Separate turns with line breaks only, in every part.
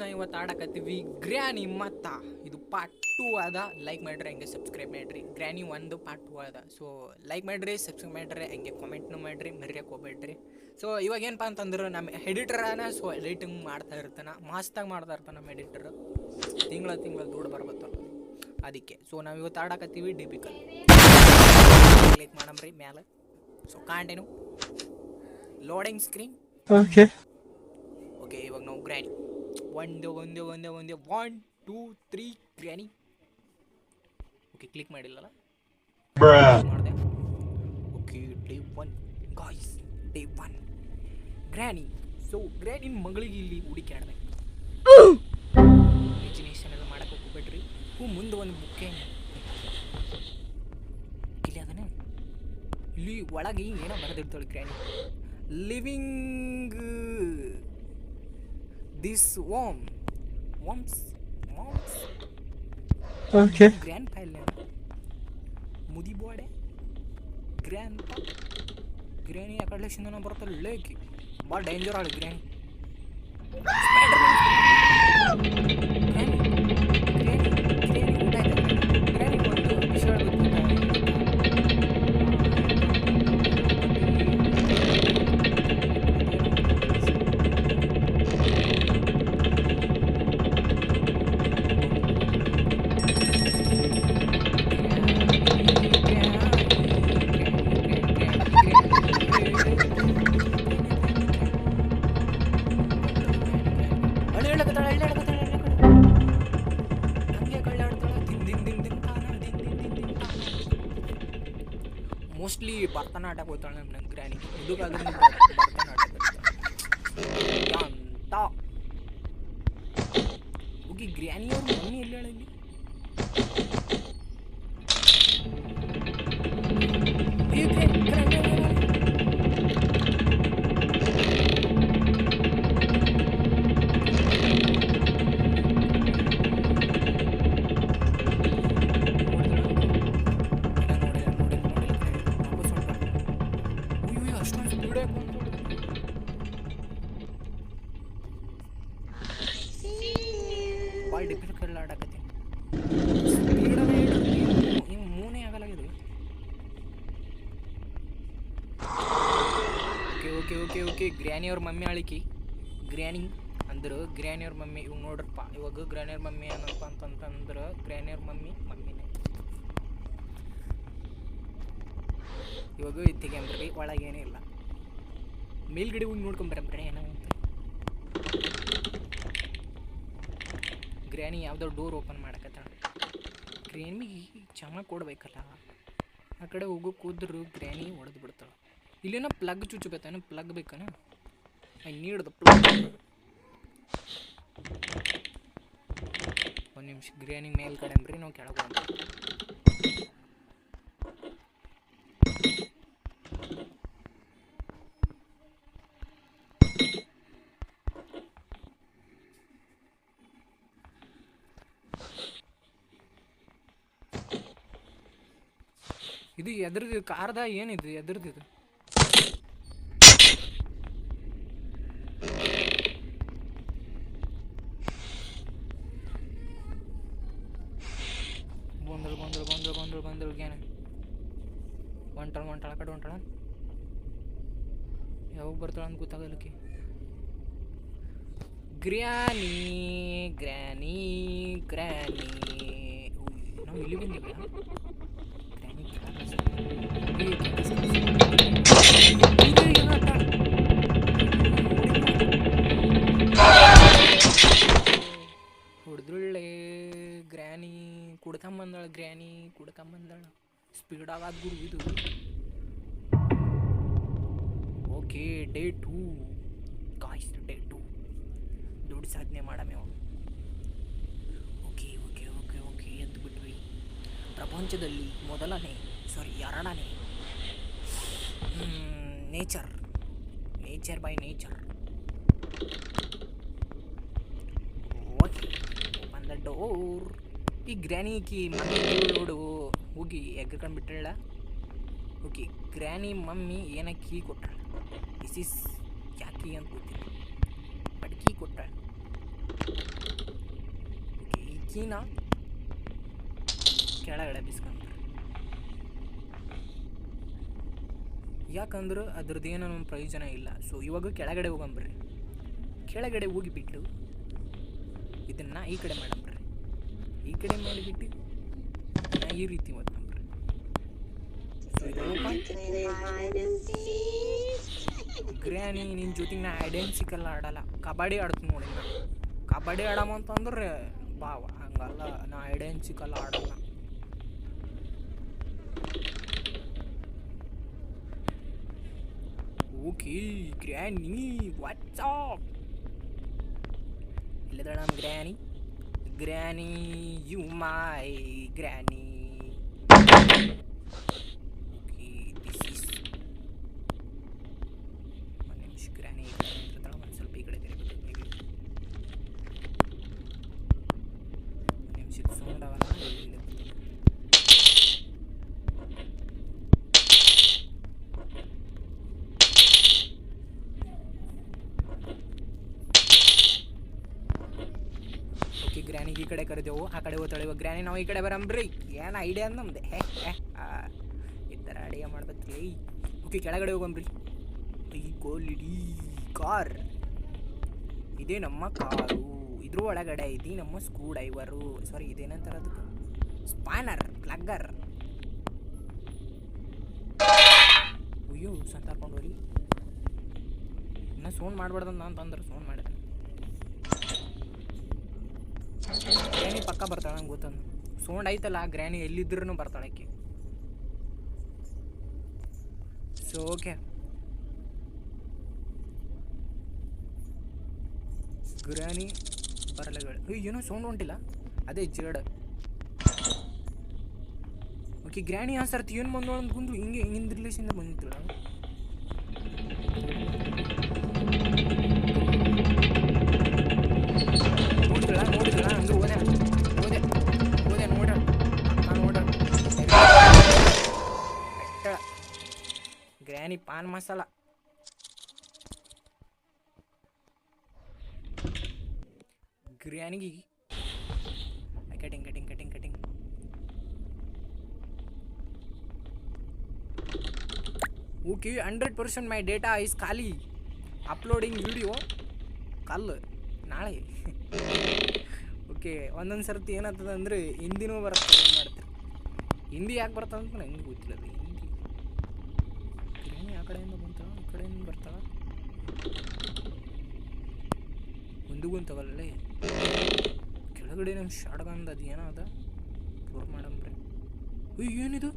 ನಾವು ಇವತ್ತು ಆಡಕತ್ತೀವಿ ಗ್ರ್ಯಾನಿ ಮತ್ತ. ಇದು ಪಾರ್ಟ್ ಟೂ ಅದ. ಲೈಕ್ ಮಾಡ್ರಿ ಹಂಗೆ ಸಬ್ಸ್ಕ್ರೈಬ್ ಮಾಡ್ರಿ. ಗ್ರ್ಯಾನಿ ಒಂದು ಪಾರ್ಟ್ ಟೂ ಅದ. ಸೊ ಲೈಕ್ ಮಾಡ್ರಿ ಸಬ್ಸ್ಕ್ರೈಬ್ ಮಾಡ್ರಿ ಹಂಗೆ ಕಾಮೆಂಟ್ನು ಮಾಡ್ರಿ ಮರ್ಯಕ್ಕೆ ಹೋಗ್ಬೇಡ್ರಿ. ಸೊ ಇವಾಗ ಏನಪ್ಪ ಅಂತಂದ್ರೆ ನಮ್ಮ ಎಡಿಟರನ ಸೊ ಎಡಿಟಿಂಗ್ ಮಾಡ್ತಾ ಇರ್ತಾನೆ. ಮಸ್ತಾಗಿ ಮಾಡ್ತಾ ಇರ್ತಾನೆ ನಮ್ಮ ಎಡಿಟರ್ ತಿಂಗಳ ತಿಂಗಳ ದುಡ್ಡು ಬರ್ಬತ್ತಲ್ಲ ಅದಕ್ಕೆ. ಸೊ ನಾವು ಇವತ್ತು ಆಡಕತ್ತೀವಿ ಡಿಪಿಕಲ್ ಕ್ಲಿಕ್ ಮಾಡಮ್ರಿ ಮ್ಯಾಲೆ. ಸೊ ಕಾಂಟೇನು ಲೋಡಿಂಗ್ ಸ್ಕ್ರೀನ್
ಓಕೆ
ಓಕೆ ಇವಾಗ ನಾವು ಗ್ರ್ಯಾನಿ. ಒಂದು ಒಂದೇ ಒಂದೇ ಒಂದೇ. One two three granny okay click ಮಾಡಿಲ್ಲಲ್ಲ? ಮಾಡಿದೆ. Okay day one guys day one granny so ಗ್ರ್ಯಾನಿನ ಮಗಳಿಗೆ ಇಲ್ಲಿ ಹುಡುಕ್ಯಾಡ್ಬೇಕು ಇಮ್ಯಾಜಿನೇಷನ್ ಎಲ್ಲ ಮಾಡಕ್ಕೆ ಹೋಗ್ಬೇಡ್ರಿ. ಹೂ ಮುಂದೆ ಒಂದು ಬುಕ್ಕೆ ಇಲ್ಲಿ ಅದನ್ನ? ಇಲ್ಲಿ ಒಳಗೆ ಏನೋ ಬರೆದಿರ್ತಾಳೆ ಗ್ರ್ಯಾನಿ ಲಿವಿಂಗ್ ದಿಸ್ ಓಮ್ ಓಮ್ಸ್ ಓಮ್ಸ್
ಓಕೆ
ಗ್ರ್ಯಾಂಡ್ ಫೈಲ್ ಮುದಿ ಬೋಡೆ ಗ್ರ್ಯಾಂಡ್ ಗ್ರ್ಯಾನಿ ಆ ಕಡೆ ಶಿಂದನ ಬರ್ತಲ್ಲ ಲೇಕಿ ಭಾಳ ಡೇಂಜರ್ ಆಳು ಗ್ರ್ಯಾನಿ ಮೋಸ್ಟ್ಲಿ ಭರತನಾಟ್ಯಕ್ಕೆ ಹೋಗ್ತಾಳೆ ನಮ್ಮ ನಂಗೆ ಗ್ರ್ಯಾನಿ ಹುಡುಗಾದ್ರೆ ಭರತನಾಟ್ಯ ಅವ್ರ ಮಮ್ಮಿ ಆಳಿಕಿ. ಗ್ರ್ಯಾನಿ ಅಂದ್ರೆ ಗ್ರ್ಯಾನಿಯವ್ರ ಮಮ್ಮಿ ಇವಾಗ ನೋಡ್ರಪ್ಪ ಇವಾಗ ಗ್ರ್ಯಾನಿಯವ್ರ ಮಮ್ಮಿ ಏನಪ್ಪ ಅಂತಂತಂದ್ರೆ ಗ್ರ್ಯಾನಿಯವ್ರ ಮಮ್ಮಿ ಮಮ್ಮಿನೇ. ಇವಾಗ ತೆಗಿಯಂಬ್ರಿ ಒಳಗೇನೇ ಇಲ್ಲ. ಮೇಲ್ಗಡೆ ಹೋಗಿ ನೋಡ್ಕೊಂಬರಂಬ್ರಿ ಏನೋ ಅಂತ. ಗ್ರ್ಯಾನಿ ಯಾವುದೋ ಡೋರ್ ಓಪನ್ ಮಾಡಕತ್ತ ಗ್ರ್ಯಾನಿಗೆ ಚಮ ಕೊಡ್ಬೇಕಲ್ಲ. ಆ ಕಡೆ ಹೋಗೋ ಕೂದ್ರು ಗ್ರ್ಯಾನಿ ಹೊಡೆದು ಬಿಡ್ತಾಳೆ. ಇಲ್ಲೇನೋ ಪ್ಲಗ್ ಚುಚ್ಚಬೇಕೇನೋ, ಪ್ಲಗ್ ಬೇಕನ. ಐ ನೀಡ್ ದ ಪ್ಲಗ್ ಒಂದು ನಿಮಿಷ ಗ್ರ್ಯಾನಿ ಮೇಲ್ ಕಡೆ ಅಂಬ್ರಿ ನಾವು ಕೆಳಗೆ ಹೋಗ್ಬೇಕು ಇದು ಎದ್ರದ್ದು ಕಾರ್ದ, ಏನಿದು, ಎದ್ರದ್ದು ಇದು ಬಂದಳು ಬಂದಳು ಬಂದಳು ಬಂದಳು ಬಂದಳು ಏನ ಹೊಂಟಳ ಹೊಂಟಳ ಕಡೆ ಹೊಂಟಳ ಯಾವಾಗ ಬರ್ತಾಳ ಅಂತ ಗೊತ್ತಾಗಲ್ಲಕ್ಕೆ ಗ್ರ್ಯಾನಿ ಗ್ರ್ಯಾನಿ ಗ್ರ್ಯಾನಿ. ನಾವು ಇಲ್ಲಿ ಬಂದಿವಿ ಹೊಡೆದ್ರೊಳ್ಳೆ ಗ್ರ್ಯಾನಿ, ಕುಡ್ಕೊಂಬಂದಾಳ ಗ್ರ್ಯಾನಿ, ಕುಡ್ಕೊಂಬಂದಾಳ. ಸ್ಪೀಡ್ ಆಗಾದ ಗುರು ಇದು okay day two guys day two ದುಡ್ಡು ಸಾಧನೆ ಮಾಡಮೇವ ಓಕೆ ಓಕೆ ಓಕೆ ಓಕೆ ಎದ್ದು ಬಿಟ್ವಿ. ಪ್ರಪಂಚದಲ್ಲಿ ಮೊದಲನೇ ಸಾರಿ ಎರಡನೇ. Nature nature by nature okay open the door ಈ ಗ್ರ್ಯಾನಿಕಿ ಮಮ್ಮಿ ನೋಡು. ಹೋಗಿ ಎಗ್ಗಕೊಂಡು ಬಿಟ್ಟಳ ಓಕೆ ಗ್ರ್ಯಾನಿ ಮಮ್ಮಿ ಏನ ಕೀ ಕೊಟ್ಟಾಳ ದಿಸ್ ಇಸ್ ಯಾಕೆ ಅಂತ ಗೊತ್ತಿಲ್ಲ. ಬಟ್ ಕೀ ಕೊಟ್ಟಾಳ ಕೀನ ಕೆಳಗಡೆ ಬಿಸ್ಕೊಂಡ ಯಾಕಂದ್ರೆ ಅದ್ರದ್ದು ಏನೋ ಒಂದು ಪ್ರಯೋಜನ ಇಲ್ಲ. ಸೊ ಇವಾಗ ಕೆಳಗಡೆ ಹೋಗಂಬ್ರಿ. ಕೆಳಗಡೆ ಹೋಗಿಬಿಟ್ಟು ಇದನ್ನು ಈ ಕಡೆ ಮಾಡಂಬ್ರಿ ಈ ಕಡೆ ಮಾಡಿಬಿಟ್ಟು ಈ ರೀತಿ open. ಗ್ರ್ಯಾನಿ ನಿನ್ನ ಜೊತೆಗೆ ನಾ ಐಡೆನ್ ಆಡಲ್ಲ. ಕಬಡ್ಡಿ ಆಡ್ತೀನಿ ನೋಡಿ ನಾ ಕಬಡ್ಡಿ ಆಡಮ ಅಂತಂದ್ರೆ ಬಾವ, ಹಂಗಲ್ಲ. ನಾ ಐಡೆನ್ ಆಡಲ್ಲ. ಓಕೆ, ಗ್ರ್ಯಾನಿ ವಾಟ್ಸಾಪ್ ಇಲ್ಲದ ನಮ್ಮ granny? Granny you my granny okay this is ಒಂದು ನಿಮಿಷ ಗ್ರ್ಯಾನಿ ಈ ಕಡೆ ನಿಂತಿರ್ತಾಳೆ ಒಂದು ಸ್ವಲ್ಪ ಈ ಕಡೆ ತಿರುಗಬೇಕು ಹೇಗೆ ಒಂದು ನಿಮಿಷಕ್ಕೆ ಸೌಂಡ್ ಅವಲ್ಲ ಇಲ್ಲಿ ಬರ್ತೀನಿ. ಓಕೆ ಗ್ರ್ಯಾನಿಗೆ ಈ ಕಡೆ ಕರೆದೆವು, ಆ ಕಡೆ ಹೋಗ್ತಾಳೆ ಇವಾಗ ಗ್ರ್ಯಾನಿ ನಾವು ಈ ಕಡೆ ಬರಂಬ್ರಿ. ಏನು ಐಡಿಯಾ ನಮ್ದು? ಹೇ ಈ ಥರ ಅಡಿಗೆ ಮಾಡ್ಬೇಕ್ರಿ. ಓಕೆ ಕೆಳಗಡೆ ಹೋಗಂಬ್ರಿ ಈ ಗೋಲಿಡಿ ಕಾರ್. ಇದೇ ನಮ್ಮ ಕಾರು. ಇದ್ರ ಒಳಗಡೆ ಐತಿ ನಮ್ಮ ಸ್ಕ್ರೂ ಡ್ರೈವರು ಸಾರಿ ಇದೇನಂತಾರೆ ಅದಕ್ಕೆ? ಸ್ಪಾನರ್ ಪ್ಲಗ್ಗರ್ ಅಯ್ಯೋ ಸಂತಾರ್ಕೊಂಡು ಹೋರಿ ಇನ್ನೂ ಸೌಂಡ್ ಮಾಡ್ಬಾರ್ದಂತ ಅಂತಂದ್ರೆ ಸೋನ್ ಮಾಡಿದೆ ಗ್ರ್ಯಾನಿ ಪಕ್ಕ ಬರ್ತಾಳೆ ನಂಗೆ ಗೊತ್ತಂದು. ಸೌಂಡ್ ಐತಲ್ಲ ಗ್ರ್ಯಾನಿ ಎಲ್ಲಿದ್ರೂ ಬರ್ತಾಳೆ ಆಕೆ. ಸೊ ಓಕೆ ಗ್ರಾನಿ ಬರಲಗಳು. ಏನೋ ಸೌಂಡ್ ಹೊಂಟಿಲ್ಲ ಅದೇ ಜೇಡ. ಓಕೆ ಗ್ರ್ಯಾನಿ ಆ ಸರ್ತಿ ಏನು ಬಂದು ಅಂದ್ಕೊಂಡು ಹಿಂಗೆ ಹಿಂಗಿಂದ relation ಬಂದಿದ್ದಳು granny paan masala gigi cutting cutting cutting cutting okay hundred percent my data is ಖಾಲಿ ಅಪ್ಲೋಡಿಂಗ್ ವಿಡಿಯೋ ಕಲ್ಲು ನಾಳೆ ಓಕೆ ಒಂದೊಂದು ಸರ್ತಿ ಏನಾಗ್ತದೆ ಅಂದರೆ ಹಿಂದಿನೂ ಬರುತ್ತೆ, ಏನು ಮಾಡ್ತೀರಿ? ಹಿಂದಿ ಯಾಕೆ ಬರ್ತದೆ ಅಂತ ನಂಗೆ ಗೊತ್ತಿಲ್ಲ ಅದು ಹಿಂದಿ ಗ್ರ್ಯಾನಿ ಆ ಕಡೆಯಿಂದ ಬಂತಾ ಈ ಕಡೆಯಿಂದ ಬರ್ತಾವ? ಒಂದು ತಗೊಳ್ಳೇ ಕೆಳಗಡೆ ನಮ್ಮ ಶಾಡ್ಗಂದ ಅದು? ಏನೋ ಅದ ಪೂರ್ ಮಾಡಂಬ್ರಿ ಏನಿದು?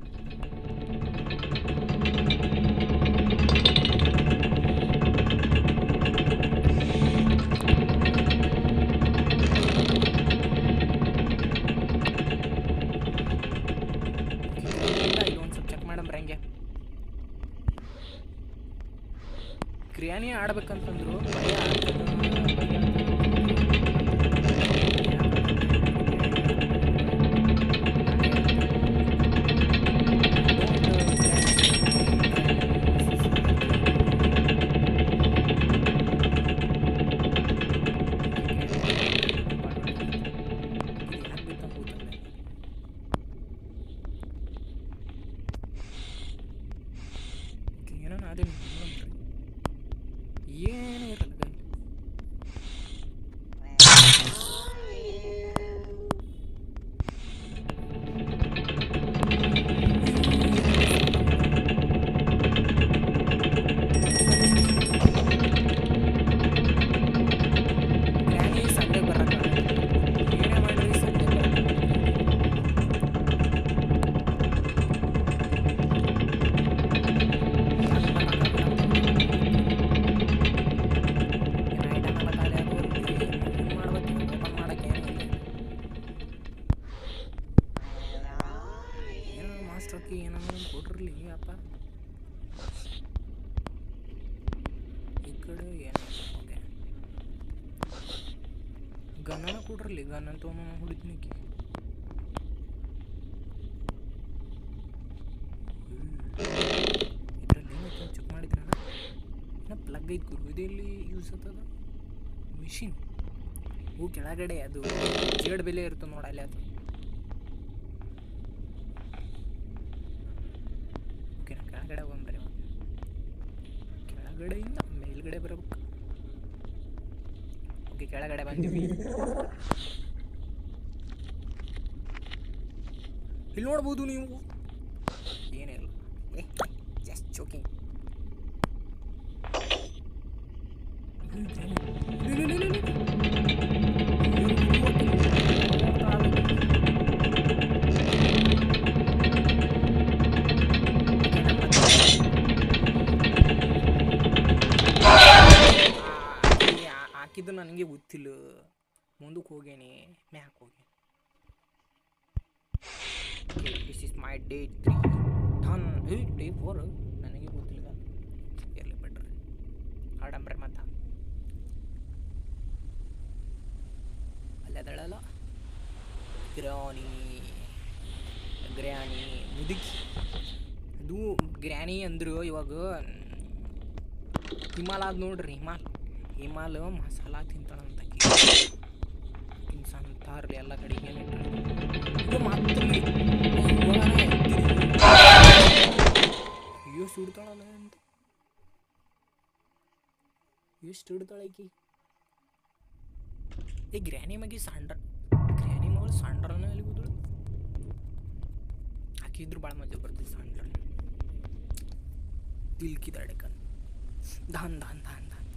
ಕ್ರಿಯಾನಿ ಆಡ್ಬೇಕಂತಂದ್ರು ಭಯ ಕೊಡ್ರಲಿ ನಾನು ತೊಗೊಂಡು ಹುಡುಕ್ನಿಕ್ಕಿ ಇದರಲ್ಲಿ ಚೆಕ್ ಮಾಡಿದ್ರಲ್ಲ ಇನ್ನು ಪ್ಲಗ್ ಐತೆ ಗುರು ಇದೆಲ್ಲಿ ಯೂಸ್ ಆಗ್ತದ ಮಿಷಿನ್ ಹೂ, ಕೆಳಗಡೆ ಅದು ಜೇಡ್ ಬೆಲೆ ಇರ್ತದೆ ಅಲ್ಲಿ ಅದು. ಓಕೆ ಕೆಳಗಡೆ ಬಂದ್ರೆ ಕೆಳಗಡೆಯಿಂದ ಮೇಲ್ಗಡೆ ಬರಬೇಕು. ಓಕೆ ಕೆಳಗಡೆ ಬಂದಿವಿ. ಇಲ್ಲಿ ನೋಡ್ಬೋದು ನೀವು. ಏನಿಲ್ಲ ಜಸ್ಟ್ ಚೋಕಿಂಗ್ ಹಾಕಿದ್ದು ನನಗೆ ಗೊತ್ತಿಲ್ಲ. ಮುಂದಕ್ಕೆ ಹೋಗೇನಿ ಮ್ಯಾಕ್ ಹೋಗಿ this is my day three ton ಏ ಡೇ ಫೋರ್ ನನಗೆ ಗೊತ್ತಿಲ್ಲ. ಇರಲಿ ಬಿಡ್ರಿ. ಆಡಂಬ್ರೆ ಮತ್ತ. ಅಲ್ಲದಳಲ್ಲ ಗ್ರಾನಿ, ಗ್ರ್ಯಾನಿ, ಮುದುಕಿ. ಅದು ಗ್ರ್ಯಾನಿ ಅಂದ್ರು ಇವಾಗ, ಹಿಮಾಲ ಅದು ನೋಡ್ರಿ, ಹಿಮಾಲ್. ಹಿಮಾಲ್ ಮಸಾಲ ತಿಂತಾಳಂತ ಸಂತಾರ್ಲಿ ಎಲ್ಲ ಕಡೆಗೆ ಸುಡ್ತಾಳಲ್ಲ ಅಂತ ಎಷ್ಟು ಹಿಡ್ತಾಳೆ ಆಕಿ ಏ ಗ್ರ್ಯಾನಿ ಮಗಿ ಸಂಡ್ರ ಗ್ರ್ಯಾನಿ ಮಗಳು ಸಂಡ್ರನ ಎಲ್ಲಿ ಕೂದಳು ಹಾಕಿದ್ರು ಭಾಳ ಮಜಾ ಬರ್ತದೆ ಸಂಡ್ರ ತಿಲ್ಕಿದಾಡೆ ಕಣ್ ದಾನ್ ದಾನ್ ದಾನ್ ದಾನ್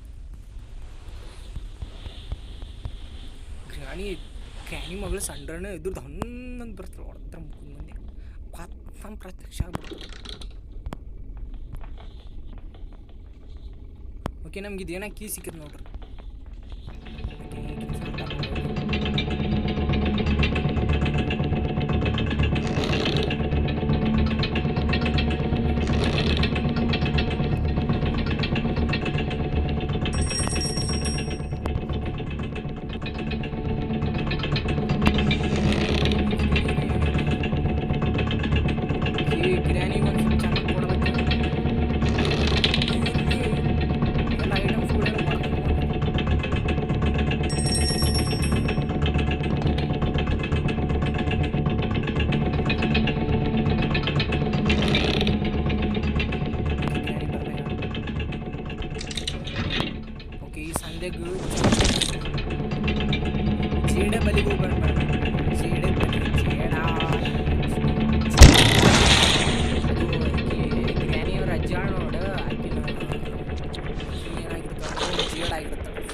ಗ್ರಾಣಿ ಗ್ರಾಣಿ ಮಗಳು ಸಂಡ್ರನ ಇದ್ರ ಹನ್ನೊಂದು ಬರ್ತಾರೆ ಹೊಡೆದ್ರ ಮುಖದ ಮುಂದೆ ಪಾತ್ಮ ಪ್ರತ್ಯಕ್ಷ ಆಗ್ಬಿಡ್ತಾರೆ ಓಕೆ ನಮ್ಗೆ ಇದೇನ ಕೀ ಸಿಕ್ಕಿದ್ ನೋಡ್ರಿ. ಓಕೆ ಈ ಸಂದೆಗೂ ಜೇಡ ಬಲಿಗೂ ಬರ್ಬೇಡ ಜೇಡ ಬಲಿ ಜೇಡ ಅದು ಗ್ರ್ಯಾನಿಯವ್ರ ಅಜ್ಜ ನೋಡು ಆಕಿನ ಏನಾಗಿರ್ತಾಳೆ ಜೇಡ್ ಆಗಿರ್ತಾಳೆ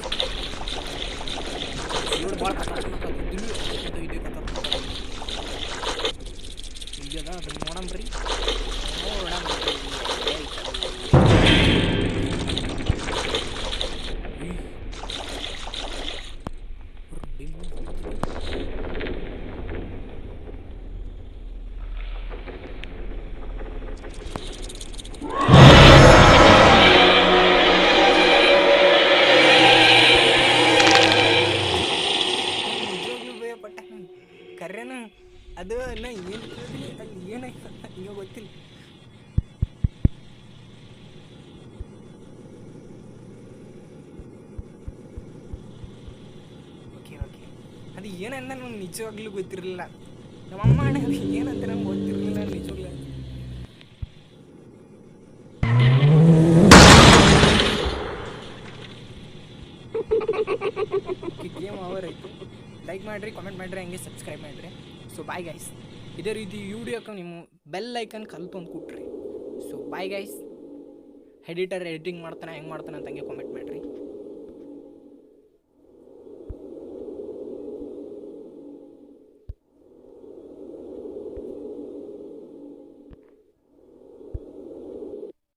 ಜೇಡ್ ಭಾಳ ಕತಾರ್ಸ್ಬೇಕು ಇದು ಇದು ಇದು ಕತಾರ್ಸ್ಬೇಕು ಇಲ್ಲದ ಅದನ್ನ ನೋಡಂಬ್ರಿ ನೋಡಂಬ್ರಿ ಕರ್ರೆನ? ಅದು ನಾ ಏನು ಅಲ್ಲಿ ಏನಾಯ್ತು ಗೊತ್ತಿಲ್ಲ. ಓಕೆ ಅದು ಏನಂದ ನಂಗೆ ನಿಜವಾಗ್ಲೂ ಗೊತ್ತಿರಲಿಲ್ಲ. ನಮ್ಮಮ್ಮ ಅಣ್ಣ ಏನಂತ ನಂಗೆ ಗೊತ್ತಿರಲಿಲ್ಲ ನಿಜವಾಗ್ಲೂ. ಗೇಮ್ ಲೈಕ್ ಮಾಡಿರಿ ಕಾಮೆಂಟ್ ಮಾಡಿರಿ, ಹಂಗೆ ಸಬ್ಸ್ಕ್ರೈಬ್ ಮಾಡಿರಿ. ಸೊ ಬಾಯ್ ಗೈಸ್ ಇದೇ ರೀತಿ ವಿಡಿಯೋಕ್ಕೆ ನಿಮ್ಮ ಬೆಲ್ ಐಕನ್ ಕಲ್ತು ಒಂದು ಕೊಟ್ರಿ so bye guys editor editing ಮಾಡ್ತಾನೆ, ಹೆಂಗೆ ಮಾಡ್ತಾನೆ ಅಂತ ಹಂಗೆ ಕಾಮೆಂಟ್ ಮಾಡಿರಿ.